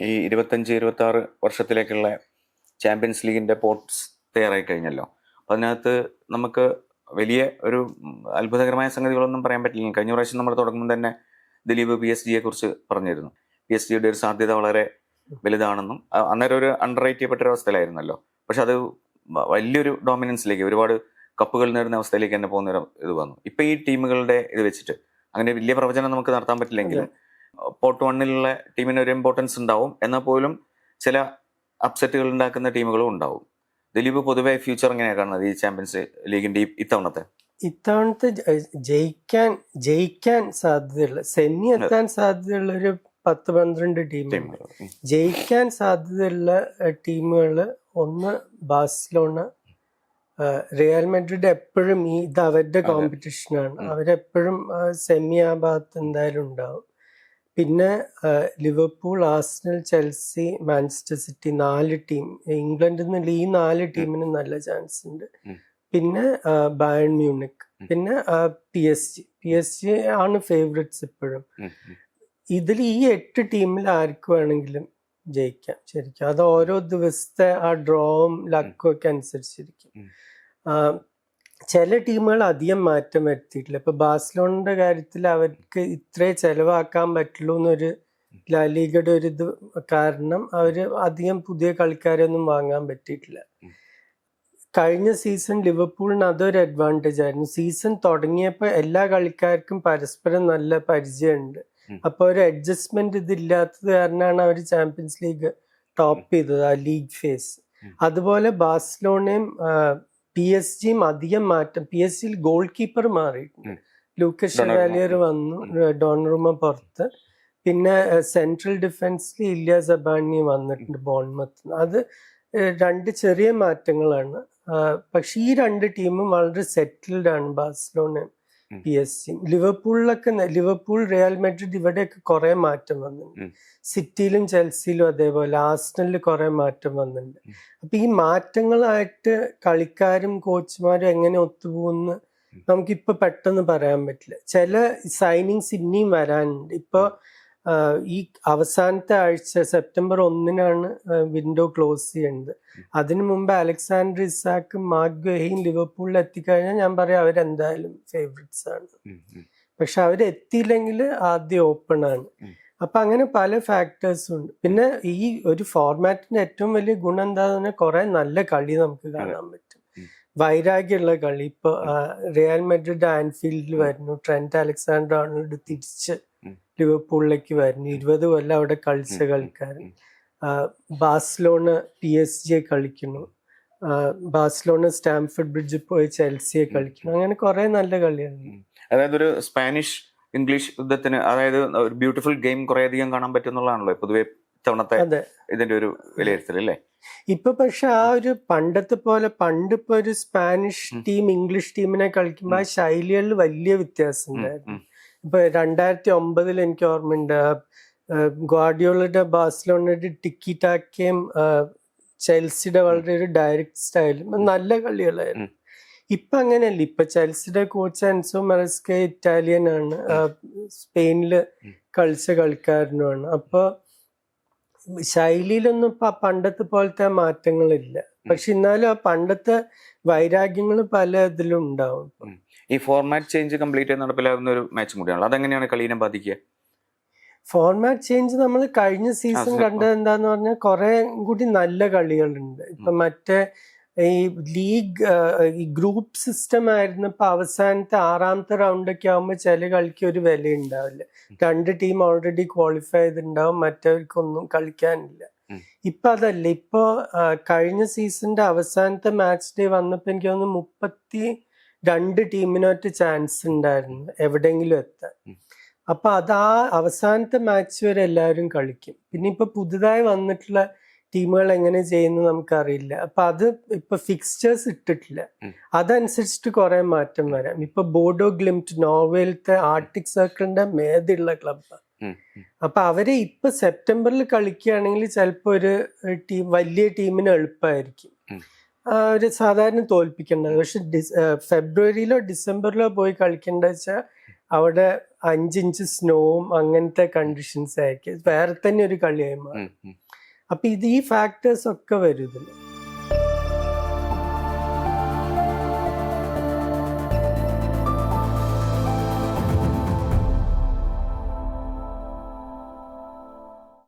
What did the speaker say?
ഈ ഇരുപത്തഞ്ച് ഇരുപത്തി ആറ് വർഷത്തിലേക്കുള്ള ചാമ്പ്യൻസ് ലീഗിന്റെ പോർട്ട്സ് തയ്യാറായി കഴിഞ്ഞല്ലോ. അപ്പൊ അതിനകത്ത് നമുക്ക് വലിയ ഒരു അത്ഭുതകരമായ സംഗതികളൊന്നും പറയാൻ പറ്റില്ല. കഴിഞ്ഞ പ്രാവശ്യം നമ്മൾ തുടങ്ങുമ്പോൾ തന്നെ ദിലീപ് പി എസ് ജിയെ കുറിച്ച് പറഞ്ഞിരുന്നു. പി എസ് ജിയുടെ ഒരു സാധ്യത വളരെ വലുതാണെന്നും അന്നേരം ഒരു അണ്ടർ റേറ്റ് ചെയ്യപ്പെട്ട അവസ്ഥയിലായിരുന്നല്ലോ. പക്ഷെ അത് വലിയൊരു ഡോമിനൻസിലേക്ക് ഒരുപാട് കപ്പുകൾ നേടുന്ന അവസ്ഥയിലേക്ക് തന്നെ പോകുന്ന ഇത് വന്നു. ഇപ്പൊ ഈ ടീമുകളുടെ ഇത് വെച്ചിട്ട് അങ്ങനെ വലിയ പ്രവചനം നമുക്ക് നടത്താൻ പറ്റില്ലെങ്കിൽ പോർട്ട് വണ്ണിലുള്ള ടീമിന് ഒരു ഇമ്പോർട്ടൻസ് ഉണ്ടാവും. എന്നാൽ പോലും ചില അപ്സെറ്റുകൾ ഉണ്ടാക്കുന്ന ടീമുകളും ഉണ്ടാവും. ദിലീപ് പൊതുവെ ഫ്യൂച്ചർ എങ്ങനെയാണ് കാണുന്നത് ഈ ചാമ്പ്യൻസ് ലീഗിന്റെ ഇത്തവണത്തെ? ഇത്തവണത്തെ ജയിക്കാൻ ജയിക്കാൻ സാധ്യതയുള്ള സെമി എത്താൻ സാധ്യതയുള്ള ഒരു പത്ത് പന്ത്രണ്ട് ടീമുകൾ. ജയിക്കാൻ സാധ്യതയുള്ള ടീമുകൾ ഒന്ന് ബാഴ്സലോണ റിയൽ മെഡ്രിഡ് എപ്പോഴും ഈ ഇത് അവരുടെ. കോമ്പറ്റീഷനാണ് അവരെപ്പോഴും സെമി ആ ഭാഗത്ത് എന്തായാലും ഉണ്ടാവും. പിന്നെ Liverpool Arsenal Chelsea Manchester City നാല് ടീം. ഇംഗ്ലണ്ടിൽ നിന്ന് ഈ നാല് ടീമിന് നല്ല ചാൻസ് ഉണ്ട് പിന്നെ ബയൺ മ്യൂണിക് പിന്നെ P S G. P S G ആണ് ഫേവറേറ്റ്സ് ഇപ്പോഴും. ഇതിൽ ഈ എട്ട് ടീമിൽ ആർക്ക് വേണമെങ്കിലും ജയിക്കാം. ശരിക്കും. അത് ഓരോ ദിവസത്തെ ആ ഡ്രോവും ലക്കും ഒക്കെ അനുസരിച്ചിരിക്കും. ചില ടീമുകൾ അധികം മാറ്റം വരുത്തിയിട്ടില്ല. ഇപ്പൊ ബാഴ്സലോണിന്റെ കാര്യത്തിൽ അവർക്ക് ഇത്രേ ചെലവാക്കാൻ പറ്റുള്ളൂ എന്നൊരു ലാലീഗയുടെ ഒരു ഇത് കാരണം അവർ അധികം പുതിയ കളിക്കാരെ ഒന്നും വാങ്ങാൻ പറ്റിയിട്ടില്ല. കഴിഞ്ഞ സീസൺ ലിവർപൂളിന് അതൊരു അഡ്വാന്റേജ് ആയിരുന്നു. സീസൺ തുടങ്ങിയപ്പോൾ എല്ലാ കളിക്കാർക്കും പരസ്പരം നല്ല പരിചയമുണ്ട്. അപ്പോൾ അപ്പൊ ഒരു അഡ്ജസ്റ്റ്മെന്റ് ഇതില്ലാത്തത് കാരണമാണ് അവർ ചാമ്പ്യൻസ് ലീഗ് ടോപ്പ് ചെയ്തത് ആ ലീഗ് ഫേസ് അതുപോലെ ബാഴ്സലോണയും പി എസ് ജിയും അധികം മാറ്റം പി എസ് ജിയിൽ ഗോൾ കീപ്പർ മാറിയിട്ടുണ്ട്. ലൂക്കസ് ഷെവാലിയർ വന്നു ഡോണറുമ പുറത്ത്. പിന്നെ സെൻട്രൽ ഡിഫൻസിൽ ഇല്യ സബാനി വന്നിട്ടുണ്ട് ബോൺമത്ത് അത് രണ്ട് ചെറിയ മാറ്റങ്ങളാണ്. പക്ഷെ ഈ രണ്ട് ടീമും വളരെ സെറ്റിൽഡ് ആണ് ബാഴ്സലോണയും ഉം. പി എസ് സി ലിവർപൂളിലൊക്കെ ലിവർപൂൾ റിയൽ മെഡ്രിഡ് ഇവിടെയൊക്കെ കുറെ മാറ്റം വന്നിട്ടുണ്ട്. സിറ്റിയിലും ചെൽസിയിലും അതേപോലെ ആസ്റ്റനിൽ കുറെ മാറ്റം വന്നിട്ടുണ്ട്. അപ്പൊ ഈ മാറ്റങ്ങളായിട്ട് കളിക്കാരും കോച്ചുമാരും എങ്ങനെ ഒത്തുപോകുന്ന. നമുക്കിപ്പോ പെട്ടെന്ന് പറയാൻ പറ്റില്ല. ചില സൈനിങ്സ് ഇനിയും വരാനുണ്ട്. ഇപ്പൊ ഈ അവസാനത്തെ ആഴ്ച സെപ്റ്റംബർ ഒന്നിനാണ് വിൻഡോ ക്ലോസ് ചെയ്യേണ്ടത്. അതിനു മുമ്പ് അലക്സാണ്ടർ ഇസാക്ക് മാർക്ക് ഗഹയും ലിവർപൂളിൽ എത്തിക്കഴിഞ്ഞാൽ ഞാൻ പറയാം അവരെന്തായാലും ഫേവറേറ്റ്സ് ആണ്. പക്ഷെ അവരെത്തിയില്ലെങ്കിൽ ആദ്യം ഓപ്പൺ ആണ്. അപ്പൊ അങ്ങനെ പല ഫാക്ടേഴ്സ് ഉണ്ട് പിന്നെ ഈ ഒരു ഫോർമാറ്റിന്റെ ഏറ്റവും വലിയ ഗുണം എന്താന്ന് പറഞ്ഞാൽ കുറെ നല്ല കളി നമുക്ക് കാണാൻ പറ്റും. വൈരാഗ്യമുള്ള കളി ഇപ്പൊ റിയൽ മെഡ്രിഡ് ആൻഫീൽഡിൽ വരുന്നു ട്രെന്റ് അലക്സാണ്ടർ ആണ് തിരിച്ച്. ലിവർപൂളിലേക്ക് വരുന്നു. ഇരുപത് കൊല്ലം അവിടെ കളിച്ച കളിക്കാരൻ. ബാഴ്സലോണ പി എസ് ജിയെ കളിക്കുന്നു. ബാസ്ലോണ ബാഴ്സലോണ സ്റ്റാംഫർഡ് ബ്രിഡ്ജിൽ പോയി ചെൽസിയെ കളിക്കുന്നു. അങ്ങനെ കുറെ നല്ല കളിയാണ് അതായത് ഒരു സ്പാനിഷ് ഇംഗ്ലീഷ് യുദ്ധത്തിന് അതായത് ഒരു ബ്യൂട്ടിഫുൾ ഗെയിം കുറെ അധികം കാണാൻ പറ്റുന്നുള്ളതാണല്ലോ പൊതുവെ തവണത്തെ ഇതിന്റെ ഒരു വിലയിരുത്തൽ അല്ലേ? ഇപ്പൊ പക്ഷെ ആ ഒരു പണ്ടത്തെ പോലെ പണ്ട് ഇപ്പൊ ഒരു സ്പാനിഷ് ടീം ഇംഗ്ലീഷ് ടീമിനെ കളിക്കുമ്പോൾ ആ ശൈലികളിൽ വലിയ വ്യത്യാസം ഉണ്ടായിരുന്നു. ഇപ്പൊ രണ്ടായിരത്തി ഒമ്പതിൽ എനിക്ക് ഓർമ്മയുണ്ട് ഗ്വാഡിയോളയുടെ ബാഴ്സലോണയുടെ ടിക്കി ടാക്കയും ചെൽസിയുടെ വളരെ ഒരു ഡയറക്റ്റ് സ്റ്റൈലും നല്ല കളികളായിരുന്നു. ഇപ്പൊ അങ്ങനെയല്ല ഇപ്പൊ ചെൽസിയുടെ കോച്ച് അൻസോ മെറസ്ക ഇറ്റാലിയൻ ആണ് സ്പെയിനിൽ. കളിച്ച കളിക്കാരനുമാണ് അപ്പൊ ശൈലിയിലൊന്നും ഇപ്പൊ പണ്ടത്തെ പോലത്തെ മാറ്റങ്ങളില്ല പക്ഷെ എന്നാലും ആ പണ്ടത്തെ വൈരാഗ്യങ്ങൾ പല ഇതിലും ഉണ്ടാവും ഈ ഫോർമാറ്റ് ചേഞ്ച് കംപ്ലീറ്റ് നടപ്പിലാകുന്ന ഒരു മാച്ച് കൂടിയാണല്ലോ അതെങ്ങനെയാണ് കളീനെ ബാധിക്കുക? ഫോർമാറ്റ് ചേഞ്ച് നമ്മൾ കഴിഞ്ഞ സീസൺ കണ്ടത് എന്താന്ന് പറഞ്ഞാൽ കുറെ കൂടി നല്ല കളികളുണ്ട്. ഇപ്പൊ മറ്റേ ഈ ലീഗ് ഈ ഗ്രൂപ്പ് സിസ്റ്റം ആയിരുന്നപ്പോ അവസാനത്തെ ആറാമത്തെ റൗണ്ട് ഒക്കെ ആകുമ്പോൾ ചില കളിക്ക് ഒരു വില ഉണ്ടാവില്ല രണ്ട് ടീം ഓൾറെഡി ക്വാളിഫൈ ചെയ്തിട്ടുണ്ടാവും. മറ്റവർക്കൊന്നും കളിക്കാനില്ല. ഇപ്പൊ അതല്ല ഇപ്പൊ കഴിഞ്ഞ സീസണിന്റെ അവസാനത്തെ മാച്ച് ഡേ വന്നപ്പോ എനിക്ക് തോന്നുന്നു മുപ്പത്തി രണ്ട് ടീമിനൊറ്റ ചാൻസ് ഉണ്ടായിരുന്നു എവിടെങ്കിലും എത്താൻ. അപ്പൊ അത് ആ അവസാനത്തെ മാച്ച് വരെ എല്ലാവരും കളിക്കും പിന്നെ ഇപ്പൊ പുതുതായി വന്നിട്ടുള്ള ടീമുകൾ എങ്ങനെ ചെയ്യുന്നു നമുക്കറിയില്ല അപ്പൊ അത് ഇപ്പൊ ഫിക്സ്ചേഴ്സ് ഇട്ടിട്ടില്ല. അതനുസരിച്ചിട്ട് കുറെ മാറ്റം വരാം ഇപ്പൊ ബോഡോ ഗ്ലിംറ്റ് നോർവേയിലത്തെ ആർട്ടിക് സർക്കിളിന്റെ മേധയുള്ള ക്ലബ്ബാണ്. അപ്പൊ അവരെ ഇപ്പൊ സെപ്റ്റംബറിൽ കളിക്കുകയാണെങ്കിൽ ചിലപ്പോ ഒരു ടീം വലിയ ടീമിന് എളുപ്പമായിരിക്കും. ഒരു സാധാരണ തോൽപ്പിക്കേണ്ടത്. പക്ഷെ ഡിസ്- ഫെബ്രുവരിയിലോ ഡിസംബറിലോ പോയി കളിക്കേണ്ട വെച്ചാൽ അവിടെ അഞ്ചിഞ്ച് സ്നോവും അങ്ങനത്തെ കണ്ടീഷൻസ് ആയിരിക്കും. വേറെ തന്നെ ഒരു കളിയായി മാറും. അപ്പൊ ഇത് ഈ ഫാക്ടേഴ്സ് ഒക്കെ വരും ഇതിൽ